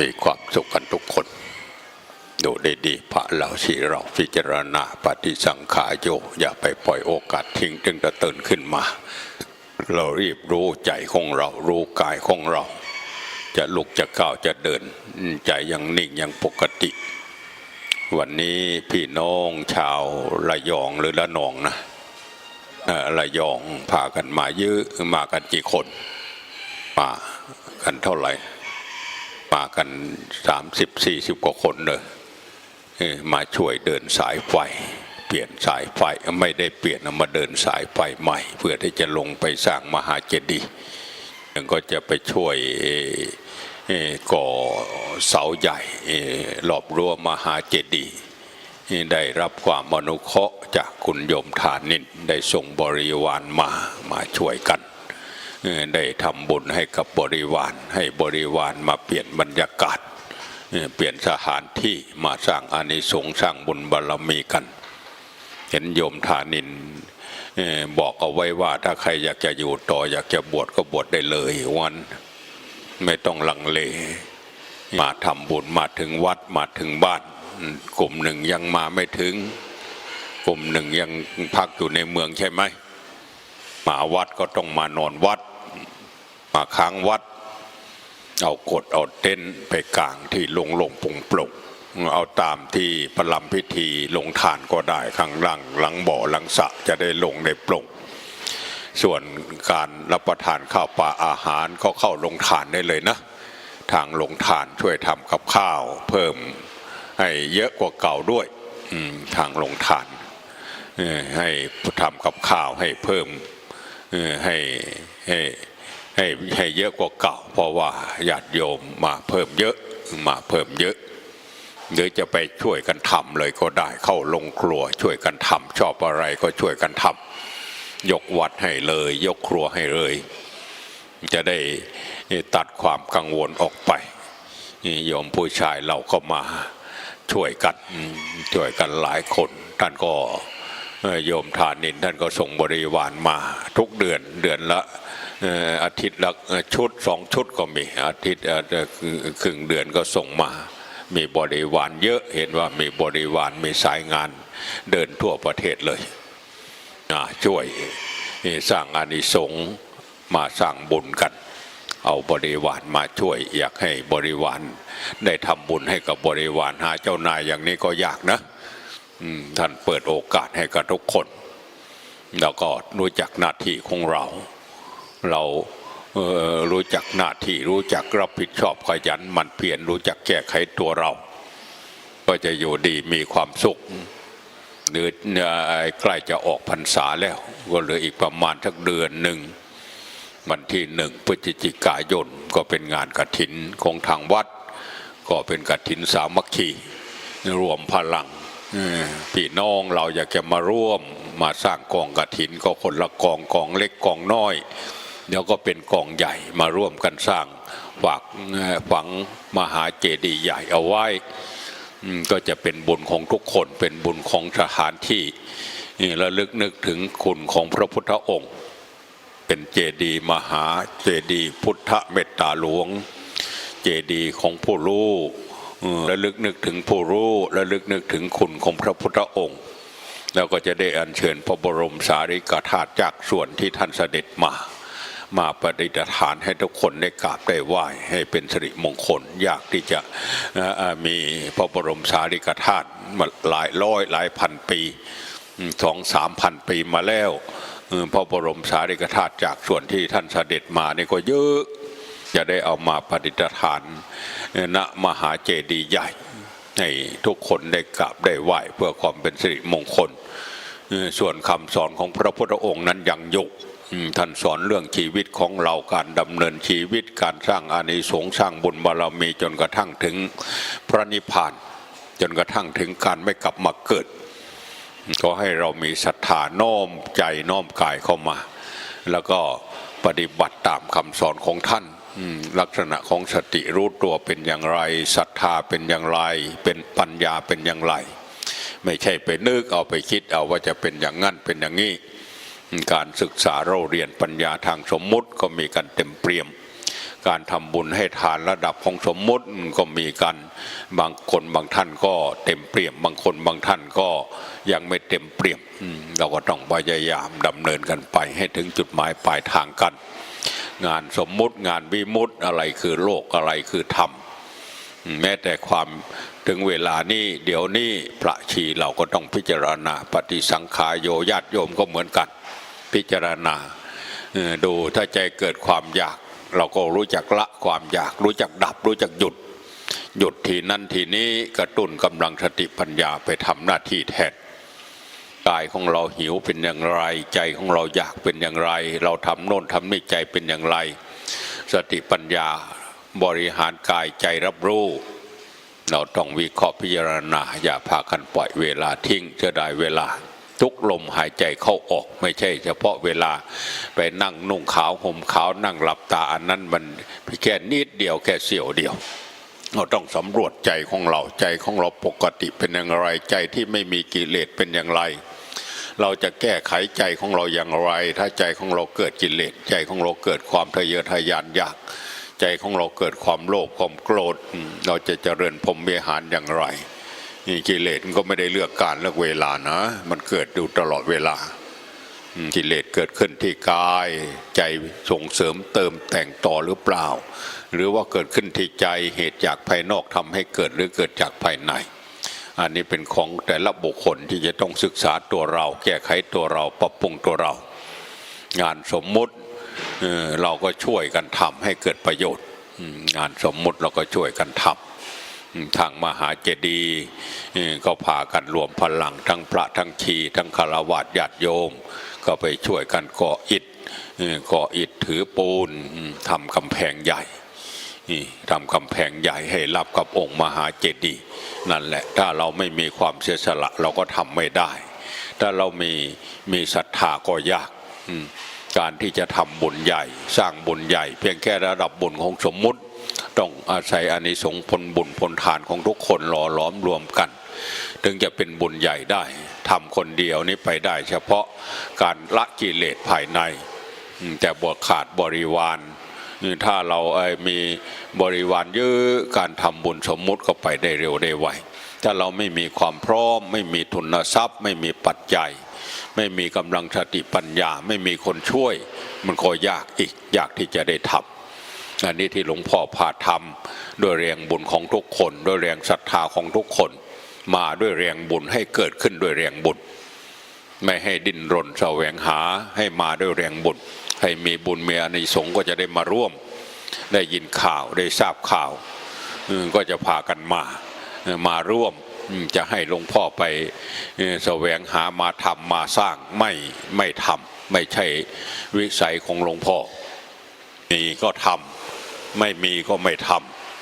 มีความสุขกันทุกคน ดูดีๆพระเหล่าชีเราพิจารณาปฏิสังขารโยอย่าไปปล่อยโอกาสทิ้งจึงจะตื่นขึ้นมา เรารีบรู้ใจของเรารู้กายของเรา จะลุกจะก้าวจะเดิน ใจยังนิ่งยังปกติ วันนี้พี่น้องชาวระยองหรือละนองนะระยองพากันมาเยอะมากันกี่คน มากันเท่าไหร่ มากันสามสิบสี่สิบกว่าคนเลยมาช่วยเดินสายไฟ เปลี่ยนสายไฟไม่ได้เปลี่ยนมาเดินสายไฟใหม่ เพื่อที่จะลงไปสร้างมหาเจดีย์ยังก็จะไปช่วยก่อเสาใหญ่เอ่อรอบรั้วมหาเจดีย์ได้รับความอนุเคราะห์จากคุณโยมฐานินได้ส่งบริวารมามาช่วยกัน ได้ทำบุญให้กับบริวาร ให้บริวารมาเปลี่ยนบรรยากาศ เปลี่ยนสถานที่มาสร้างอานิสงส์สร้างบุญบารมีกัน เห็นโยมทานินบอกเอาไว้ว่าถ้าใครอยากจะอยู่ต่อ อยากจะบวชก็บวชได้เลยวัน ไม่ต้องลังเล มาทำบุญมาถึงวัดมาถึงบ้านกลุ่มหนึ่งยังมาไม่ถึง กลุ่มหนึ่งยังพักอยู่ในเมืองใช่ไหมมาวัดก็ต้องมานอนวัด มาค้างวัด เอากดเอาเต็นไปกลางที่ลงลงปลุงปลุกเอาตามที่ประลำพิธีลงทานก็ได้ข้างล่างหลังบ่อหลังสะจะได้ลงในปลุกส่วนการรับประทานข้าวปลาอาหารก็เข้าลงทานได้เลยนะ ทางลงทานช่วยทำกับข้าวเพิ่มให้เยอะกว่าเก่าด้วยทางลงทานให้ทำกับข้าวให้เพิ่มให้ให้ ให้ให้เยอะกว่าเก่า เพราะว่าญาติโยมมาเพิ่มเยอะมาเพิ่มเยอะ หรือจะไปช่วยกันทำเลยก็ได้เข้าลงครัวช่วยกันทำชอบอะไรก็ช่วยกันทำยกวัดให้เลย ยกครัวให้เลย จะได้ตัดความกังวลออกไปโยมผู้ชายเราก็มาช่วยกันช่วยกันหลายคนท่านก็โยมทานินท่านก็ส่งบริวารมาทุกเดือนเดือนละ อาทิตย์ละชุดสองชุดก็มี อาทิตย์ครึ่งเดือนก็ส่งมา มีบริวารเยอะเห็นว่ามีบริวารมีสายงานเดินทั่วประเทศเลยช่วยสร้างอานิสงส์มาสร้างบุญกัน เอาบริวารมาช่วย อยากให้บริวารได้ทำบุญให้กับบริวารหาเจ้านายอย่างนี้ก็ยากนะท่านเปิดโอกาสให้กับทุกคน แล้วก็รู้จักหน้าที่ของเรา เราเรู้จักหน้าที่รู้จักรับผิดชอบขยันหมันเพียรรู้จักแก้ไขตัวเรา ก็จะอยู่ดีมีความสุขหรือใกล้จะออกพรรษาแล้ว ก็เหลืออีกประมาณสักเดือนหนึ่งวันที่หนึ่งพฤศจิกายนก็เป็นงานกฐินของทางวัด ก็เป็นกฐินสามัคคีรวมพลังพี่น้องเราอยากจะมาร่วมมาสร้างกองกฐินก็คนละกองกองเล็กกองน้อย เดี๋ยวก็เป็นกองใหญ่มาร่วมกันสร้างฝากฝังมหาเจดีย์ใหญ่เอาไว้ก็จะเป็นบุญของทุกคนเป็นบุญของสถานที่นี่ระลึกนึกถึงคุณของพระพุทธองค์ เป็นเจดีย์มหาเจดีย์พุทธเมตตาหลวง เจดีย์ของผู้รู้เออระลึกนึกถึงผู้รู้ระลึกนึกถึงคุณของพระพุทธองค์ แล้วก็จะได้อัญเชิญพระบรมสารีริกธาตุจากส่วนที่ท่านเสด็จมา มาประดิษฐานให้ทุกคนได้กราบได้ไหว้ให้เป็นสิริมงคลอยากที่จะมีพระบรมสารีริกธาตุมาหลายร้อยหลายพันปีสองสามพันปีมาแล้วพระบรมสารีริกธาตุจากส่วนที่ท่านเสด็จมานี่ก็เยอะจะได้เอามาประดิฐานณมหาเจดีย์ใหญ่ให้ทุกคนได้กราบได้ไหว้เพื่อความเป็นสิริมงคล ส่วนคำสอนของพระพุทธองค์นั้นยังอยู่ ท่านสอนเรื่องชีวิตของเราการดำเนินชีวิตการสร้างอานิสงส์สร้างบุญบารมีจนกระทั่งถึงพระนิพพาน จนกระทั่งถึงการไม่กลับมาเกิดก็ให้เรามีศรัทธาน้อมใจน้อมกายเข้ามา แล้วก็ปฏิบัติตามคำสอนของท่านลักษณะของสติรู้ตัวเป็นอย่างไรศรัทธาเป็นอย่างไร เป็นปัญญาเป็นอย่างไร ไม่ใช่ไปนึกเอาไปคิดเอาว่าจะเป็นอย่างนั้นเป็นอย่างนี้ การศึกษาเราเรียนปัญญาทางสมมุติก็มีกันเต็มเปี่ยม การทำบุญให้ทานระดับของสมมุติก็มีกันบางคนบางท่านก็เต็มเปี่ยม บางคนบางท่านก็ยังไม่เต็มเปี่ยมเราก็ต้องพยายามดำเนินกันไปให้ถึงจุดหมายปลายทางกัน งานสมมุติงานวิมุติอะไรคือโลกอะไรคือธรรมแม้แต่ความถึงเวลานี้เดี๋ยวนี้พระชีเราก็ต้องพิจารณาปฏิสังขารโยญาติโยมก็เหมือนกัน พิจารณาดูถ้าใจเกิดความอยาก เราก็รู้จักละความอยาก รู้จักดับ รู้จักหยุด หยุดทีนั้นทีนี้กระตุ้นกำลังสติปัญญาไปทำหน้าที่แทนกายของเราหิวเป็นอย่างไร ใจของเราอยากเป็นอย่างไร เราทำโน่นทำนี่ใจเป็นอย่างไร สติปัญญาบริหารกายใจรับรู้ เราต้องวิเคราะห์พิจารณาอย่าพากันปล่อยเวลาทิ้งจะได้เวลา ทุกลมหายใจเข้าออก ไม่ใช่เฉพาะเวลาไปนั่งนุ่งขาวห่มขาวนั่งหลับตาอันนั้นมันแค่นิดเดียวแค่เสี้ยวเดียว เราต้องสำรวจใจของเราใจของเราปกติเป็นอย่างไรใจที่ไม่มีกิเลสเป็นอย่างไร เราจะแก้ไขใจของเราอย่างไร ถ้าใจของเราเกิดกิเลสใจของเราเกิดความทะเยอทะยานอยาก ใจของเราเกิดความโลภความโกรธเราจะเจริญพรมวิหารอย่างไร กิเลสมันก็ไม่ได้เลือกการเลือกเวลานะ มันเกิดอยู่ตลอดเวลากิเลสเกิดขึ้นที่กาย ใจส่งเสริมเติมแต่งต่อหรือเปล่า หรือว่าเกิดขึ้นที่ใจเหตุจากภายนอกทำให้เกิดหรือเกิดจากภายใน อันนี้เป็นของแต่ละบุคคลที่จะต้องศึกษาตัวเรา แก้ไขตัวเราปรับปรุงตัวเรา งานสมมุติเราก็ช่วยกันทำให้เกิดประโยชน์ งานสมมุติเราก็ช่วยกันทำอืม ทางมหาเจดีย์เอ่อก็พากันรวมพลังทั้งพระทั้งชีทั้งคารวะญาติโยม ก็ไปช่วยกันก่ออิฐเก่ออิฐถือปูนทำกำแพงใหญ่ทำกำแพงใหญ่ให้รับกับองค์มหาเจดีย์นั่นแหละถ้าเราไม่มีความเสียสละเราก็ทำไม่ได้ ถ้าเรามีมีศรัทธาก็ยากการที่จะทำบุญใหญ่ สร้างบุญใหญ่ เพียงแค่ระดับบุญของสมมุติ ต้องอาศัยอานิสงส์ผลบุญผลทานของทุกคนหล่อหลอมรวมกัน ถึงจะเป็นบุญใหญ่ได้ทำคนเดียวนี้ไปได้ เฉพาะการละกิเลสภายใน แต่บวขาดบริวารถ้าเราเอ่อมีบริวารเยอะการทำบุญสมมุติก็ไปได้เร็วได้ไวถ้าเราไม่มีความพร้อม ไม่มีทุนทรัพย์ ไม่มีปัจจัย ไม่มีกำลังสติปัญญา ไม่มีคนช่วย มันก็ยากอีก ยากที่จะได้ทำ อันนี้ที่หลวงพ่อพาทำด้วยแรงบุญของทุกคน ด้วยแรงศรัทธาของทุกคน มาด้วยแรงบุญให้เกิดขึ้นด้วยแรงบุญไม่ให้ดิ้นรนแสวงหาให้มาด้วยแรงบุญให้มีบุญเมีอานิสงส์ก็จะได้มาร่วม ได้ยินข่าวได้ทราบข่าวก็จะพากันมามาร่วมจะให้หลวงพ่อไปเออแสวงหามาทำมาสร้างไม่ไม่ทำไม่ใช่วิสัยของหลวงพ่อมีก็ทำ ไม่มีก็ไม่ท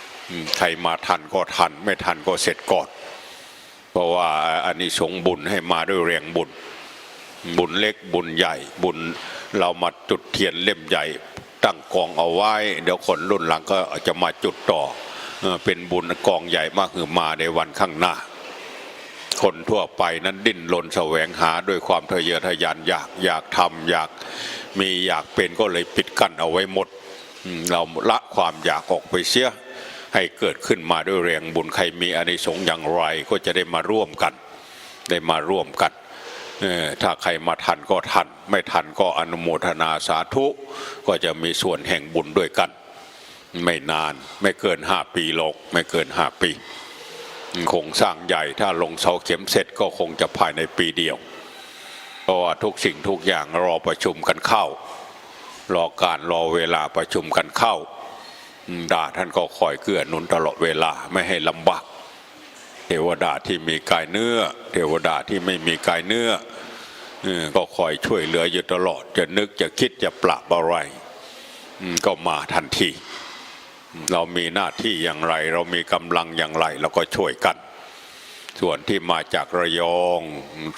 ำใครมาทันก็ทัน ไม่ทันก็เสร็จก่อน เพราะว่าอานิสงส์บุญให้มาด้วยแรงบุญ บุญเล็กบุญใหญ่บุญเรามาจุดเทียนเล่มใหญ่ตั้งกองเอาไว้ เดี๋ยวคนรุ่นหลังก็จะมาจุดต่อเป็นบุญกองใหญ่มากคือมาในวันข้างหน้า คนทั่วไปนั้นดิ้นรนแสวงหาด้วยความทะเยอทะยานอยากอยากทำอยากมีอยากเป็นก็เลยปิดกั้นเอาไว้หมด เราละความอยากออกไปเสียให้เกิดขึ้นมาด้วยแรงบุญใครมีอานิสงส์อย่างไรก็จะได้มาร่วมกัน ได้มาร่วมกันถ้าใครมาทันก็ทัน ไม่ทันก็อนุโมทนาสาธุ ก็จะมีส่วนแห่งบุญด้วยกัน ไม่นานไม่เกินห้าปีหรอกไม่เกินห้าปีคงสร้างใหญ่ถ้าลงเสาเข็มเสร็จก็คงจะภายในปีเดียวเพราะว่าทุกสิ่งทุกอย่างรอประชุมกันเข้า รอการรอเวลาประชุมกันเข้าดาท่านก็คอยเกื้อหนุนตลอดเวลาไม่ให้ลำบากเทวดาที่มีกายเนื้อ เทวดาที่ไม่มีกายเนื้ออก็คอยช่วยเหลืออยู่ตลอด จะนึกจะคิดจะปราบอะไรก็มาทันที เรามีหน้าที่อย่างไร เรามีกำลังอย่างไรเราก็ช่วยกัน ส่วนที่มาจากระยอง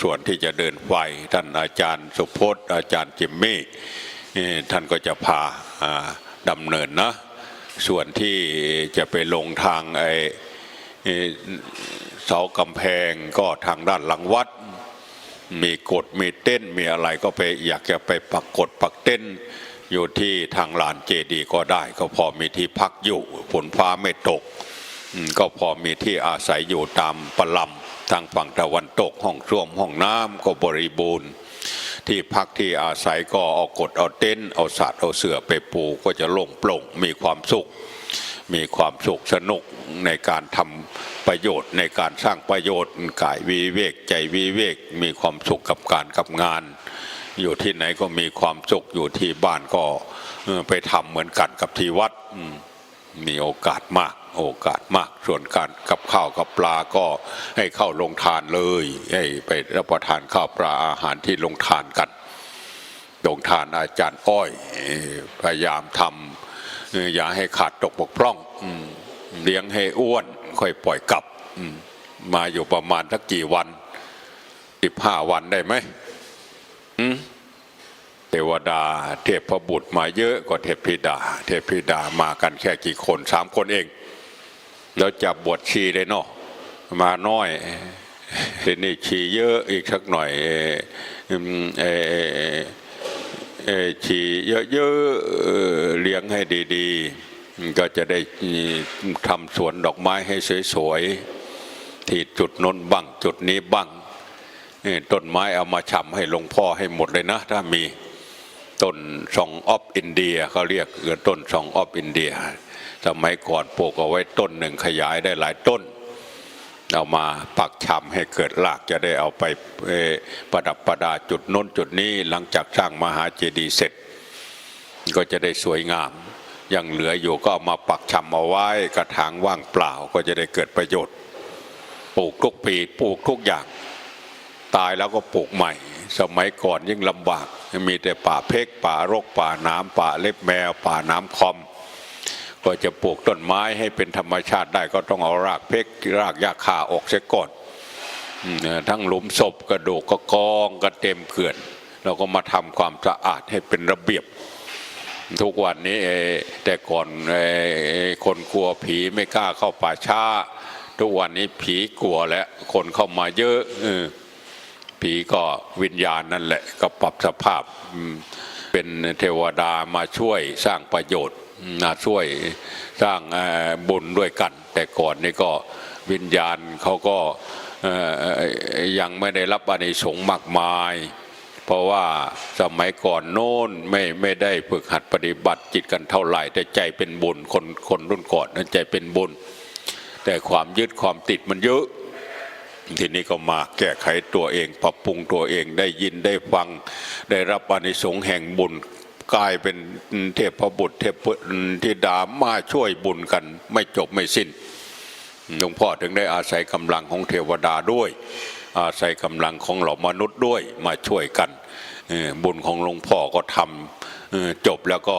ส่วนที่จะเดินไฟท่านอาจารย์สุพจน์อาจารย์จิมมี่ ท่านก็จะพาดำเนินนะ ส่วนที่จะไปลงทางไอเสากำแพงก็ทางด้านหลังวัด มีกฎมีเต้นมีอะไรก็ไปอยากจะไปปักกฎปักเต้น อยู่ที่ทางลานเจดีก็ได้ ก็พอมีที่พักอยู่ฝนฟ้าไม่ตก ก็พอมีที่อาศัยอยู่ตามปลำทางฝั่งตะวันตกห้องส้วมห้องน้ำก็บริบูรณ์ ที่พักที่อาศัยก็เอากดเอาเต็นท์เอาสัตว์เอาเสื่อไปปูก็จะโล่งโปร่งมีความสุข มีความสุขสนุกในการทำประโยชน์ในการสร้างประโยชน์กายวิเวกใจวิเวกมีความสุขกับการกับงาน อยู่ที่ไหนก็มีความสุขอยู่ที่บ้านก็ไปทำเหมือนกันกับที่วัดมีโอกาสมาก โอกาสมากส่วนการกับข้าวกับปลาก็ให้เข้าลงทานเลย ให้ไปรับประทานข้าวปลาอาหารที่ลงทานกันลงทานอาจารย์อ้อย พยายามทำอย่าให้ขาดตกบกพร่องเลี้ยงให้อ้วนค่อยปล่อยกลับมาอยู่ประมาณสักกี่วันสิบห้าวันได้ไหมอืมเทวดาเทพบุตรมาเยอะกว่าเทพธิดา เทพธิดามากันแค่กี่คนสามคนเอง แล้วจับบวชชีเลยเนาะมาน้อยทีนี้ชีเยอะอีกสักหน่อยชีเยอะๆเลี้ยงให้ดีๆ ก็จะได้ทำสวนดอกไม้ให้สวยๆ ที่จุดนนบ้างจุดนี้บ้างต้นไม้เอามาชำให้หลวงพ่อให้หมดเลยนะ ถ้ามีต้นซองออฟอินเดียเขาเรียกต้นซองออฟอินเดีย สมัยก่อนปลูกเอาไว้ต้นหนึ่งขยายได้หลายต้น เอามาปักชำให้เกิดรากจะได้เอาไปประดับประดาจุดโน้นจุดนี้หลังจากสร้างมหาเจดีย์เสร็จ ก็จะได้สวยงามยังเหลืออยู่ก็เอามาปักชำเอาไว้กระถางว่างเปล่าก็จะได้เกิดประโยชน์ ปลูกทุกปีปลูกทุกอย่าง ตายแล้วก็ปลูกใหม่ สมัยก่อนยิ่งลำบาก มีแต่ป่าเพกป่ารกป่าน้ำป่าเล็บแมว ป่าน้ำคอม ก็จะปลูกต้นไม้ให้เป็นธรรมชาติได้ก็ต้องเอารากเพกรากหญ้าคาออกเสียก่อนทั้งหลุมศพกระดูกก็กองกันเต็มเขื่อน เราก็มาทำความสะอาดให้เป็นระเบียบ ทุกวันนี้แต่ก่อนคนกลัวผีไม่กล้าเข้าป่าช้า ทุกวันนี้ผีกลัวแล้วคนเข้ามาเยอะผีก็วิญญาณนั่นแหละก็ปรับสภาพเป็นเทวดามาช่วยสร้างประโยชน์ ช่วยสร้างบุญด้วยกัน แต่ก่อนนี่ก็วิญญาณเขาก็ยังไม่ได้รับอานิสงส์มากมาย เพราะว่าสมัยก่อนโน้นไม่ไม่ได้ฝึกหัดปฏิบัติจิตกันเท่าไหร่ แต่ใจเป็นบุญคนคนรุ่นก่อนนั้นใจเป็นบุญ แต่ความยึดความติดมันเยอะทีนี้ก็มาแก้ไขตัวเอง ปรับปรุงตัวเองได้ยินได้ฟังได้รับอานิสงส์แห่งบุญ กลายเป็นเทพบุตรเทพธิดามาช่วยบุญกัน ไม่จบไม่สิ้นหลวงพ่อถึงได้อาศัยกำลังของเทวดาด้วย อาศัยกำลังของเหล่ามนุษย์ด้วยมาช่วยกันบุญของหลวงพ่อก็ทำจบแล้วก็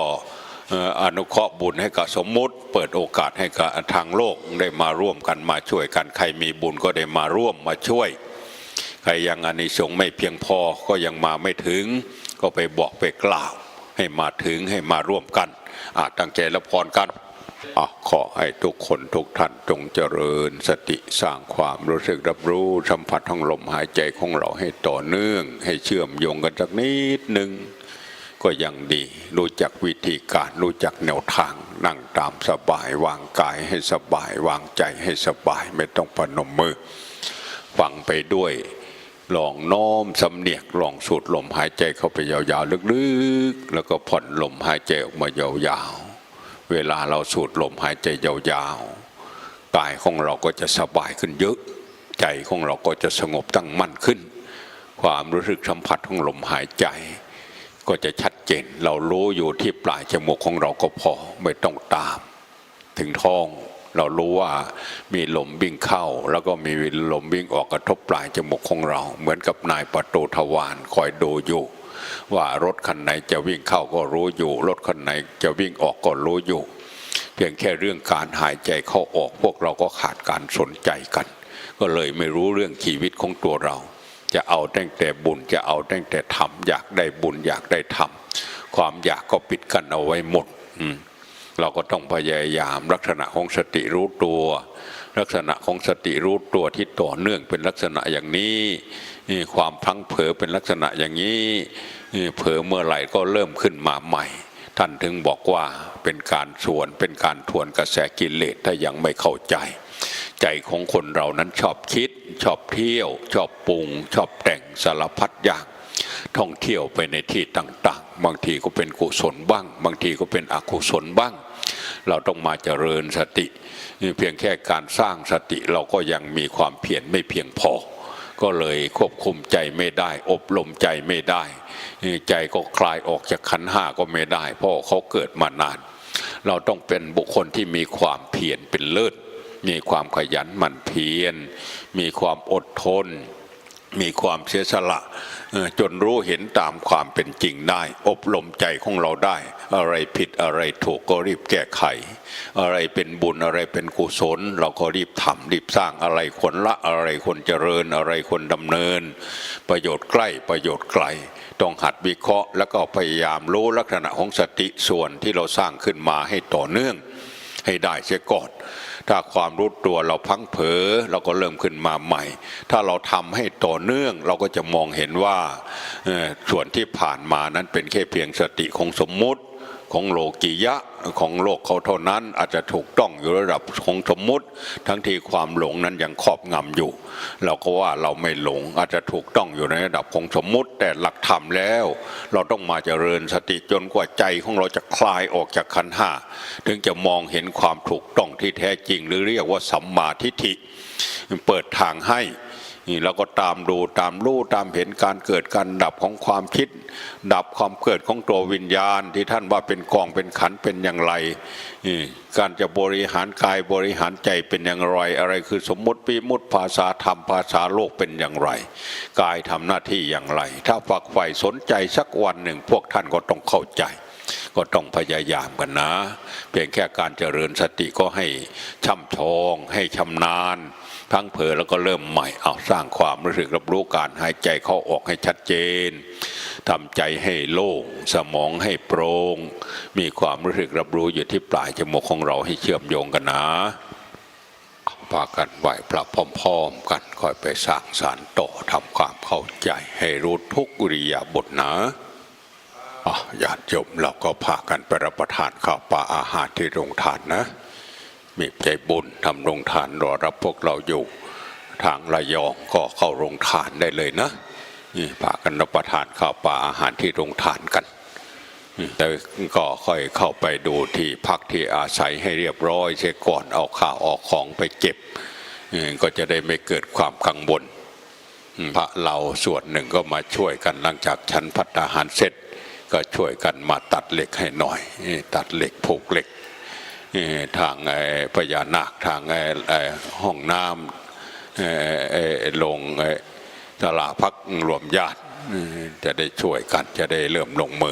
เอ่ออนุเคราะห์บุญให้กับสมมุติ เปิดโอกาสให้กับทางโลกได้มาร่วมกันมาช่วยกัน ใครมีบุญก็ได้มาร่วมมาช่วย ใครยังอานิสงส์ไม่เพียงพอก็ยังมาไม่ถึง ก็ไปบอกไปกล่าว ให้มาถึงให้มาร่วมกันอาตั้งใจรับพรกันอะขอให้ทุกคนทุกท่านจงเจริญสติสร้างความรู้สึกรับรู้สัมผัสของลมหายใจของเราให้ต่อเนื่อง ให้เชื่อมโยงกันสักนิดหนึ่งก็ยังดี รู้จักวิธีการรู้จักแนวทาง นั่งตามสบายวางกายให้สบายวางใจให้สบายไม่ต้องปนมมือฟังไปด้วย ลองน้อมสำเนียกลองสูดลมหายใจเข้าไปยาวๆลึกๆ แล้วก็ผ่อนลมหายใจออกมายาวๆ เวลาเราสูดลมหายใจยาวๆกายของเราก็จะสบายขึ้นเยอะ ใจของเราก็จะสงบตั้งมั่นขึ้น ความรู้สึกสัมผัสของลมหายใจ ก็จะชัดเจนเรารู้อยู่ที่ปลายจมูกของเราก็พอไม่ต้องตาม ถึงท้อง เรารู้ว่ามีลมวิ่งเข้า แล้วก็มีลมวิ่งออกกระทบปลายจมูกของเรา เหมือนกับนายประตูทวารคอยดูอยู่ ว่ารถคันไหนจะวิ่งเข้าก็รู้อยู่ รถคันไหนจะวิ่งออกก็รู้อยู่ เพียงแค่เรื่องการหายใจเข้าออกพวกเราก็ขาดการสนใจกัน ก็เลยไม่รู้เรื่องชีวิตของตัวเรา จะเอาตั้งแต่บุญจะเอาตั้งแต่ทำอยากได้บุญอยากได้ทำความอยากก็ปิดกันเอาไว้หมด อืม เราก็ต้องพยายามลักษณะของสติรู้ตัว ลักษณะของสติรู้ตัวที่ต่อเนื่องเป็นลักษณะอย่างนี้ความพลังเผลอเป็นลักษณะอย่างนี้เผลอเมื่อไหร่ก็เริ่มขึ้นมาใหม่ ท่านถึงบอกว่าเป็นการสวนเป็นการทวนกระแสกิเลสถ้ายังไม่เข้าใจ ใจของคนเรานั้นชอบคิด ชอบเที่ยว ชอบปรุง ชอบแต่งสารพัดอย่างท่องเที่ยวไปในที่ต่าง ๆ บางทีก็เป็นกุศลบ้าง บางทีก็เป็นอกุศลบ้าง เราต้องมาเจริญสติ เพียงแค่การสร้างสติเราก็ยังมีความเพียรไม่เพียงพอ ก็เลยควบคุมใจไม่ได้ อบรมใจไม่ได้ ใจก็คลายออกจากขันห้าก็ไม่ได้ เพราะเขาเกิดมานาน เราต้องเป็นบุคคลที่มีความเพียรเป็นเลิศมีความขยันหมั่นเพียรมีความอดทน มีความเสียสละจนรู้เห็นตามความเป็นจริงได้ อบรมใจของเราได้ อะไรผิดอะไรถูกก็รีบแก้ไข อะไรเป็นบุญอะไรเป็นกุศล เราก็รีบทำรีบสร้างอะไรควรละอะไรควรเจริญอะไรควรดำเนิน ประโยชน์ใกล้ประโยชน์ไกล ต้องหัดวิเคราะห์ แล้วก็พยายามรู้ลักษณะของสติส่วนที่เราสร้างขึ้นมาให้ต่อเนื่องให้ได้เสียก่อน ถ้าความรู้ตัวเราพังเผอเราก็เริ่มขึ้นมาใหม่ ถ้าเราทำให้ต่อเนื่องเราก็จะมองเห็นว่าส่วนที่ผ่านมานั้นเป็นแค่เพียงสติของสมมุติ ของโลกียะของโลกเขาเท่านั้นอาจจะถูกต้องอยู่ระดับของสมมุติ ทั้งที่ความหลงนั้นยังครอบงำอยู่ เราก็ว่าเราไม่หลงอาจจะถูกต้องอยู่ในระดับของสมมุติ แต่หลักธรรมแล้ว เราต้องมาเจริญสติจนกว่าใจของเราจะคลายออกจากขันห้าถึงจะมองเห็นความถูกต้องที่แท้จริง หรือเรียกว่าสัมมาทิฏฐิเปิดทางให้ นี่เราก็ตามดูตามรู้ตามเห็นการเกิดการดับของความคิด ดับความเกิดของตัววิญญาณที่ท่านว่าเป็นกองเป็นขันเป็นอย่างไรนี่การจะบริหารกายบริหารใจเป็นอย่างไร อะไรคือสมมติปีมุติภาษาธรรมภาษาโลกเป็นอย่างไร กายทำหน้าที่อย่างไร ถ้าฝักใฝ่สนใจสักวันหนึ่งพวกท่านก็ต้องเข้าใจ ก็ต้องพยายามกันนะ เพียงแค่การเจริญสติก็ให้ช่ำชอง ให้ชำนาญทั้งเผลอแล้วก็เริ่มใหม่เอาสร้างความรู้สึกรับรู้การหายใจเข้าออกให้ชัดเจนทำใจให้โล่งสมองให้โปร่งมีความรู้สึกรับรู้อยู่ที่ปลายจมูกของเราให้เชื่อมโยงกันนะพากันไหวพระพร้อมๆกันค่อยไปสร้างสารต่อทำความเข้าใจให้รู้ทุกอิริยาบถนะ ญาติโยมเราก็พากันไปรับประทานข้าวปลาอาหารที่โรงทานนะ มีใจบุญทำโรงทานรอรับพวกเราอยู่ ทางระยองก็เข้าโรงทานได้เลยนะนี่พากันรับประทานข้าวปลาอาหารที่โรงทานกันแต่ก็ค่อยเข้าไปดูที่พักที่อาศัยให้เรียบร้อยเสียก่อนเอาข้าวออกของไปเก็บ ก็จะได้ไม่เกิดความกังวลพระเราส่วนหนึ่งก็มาช่วยกันหลังจากชั้นพัฒหารเสร็จ ก็ช่วยกันมาตัดเหล็กให้หน่อย ตัดเหล็กผูกเหล็กทางไอ้พญานาคทางไอ้ห้องน้ำไอ้ไอ้ไอ้ลงไอ้ตลาพักรวมญาติจะได้ช่วยกันจะได้เริ่มลงมือ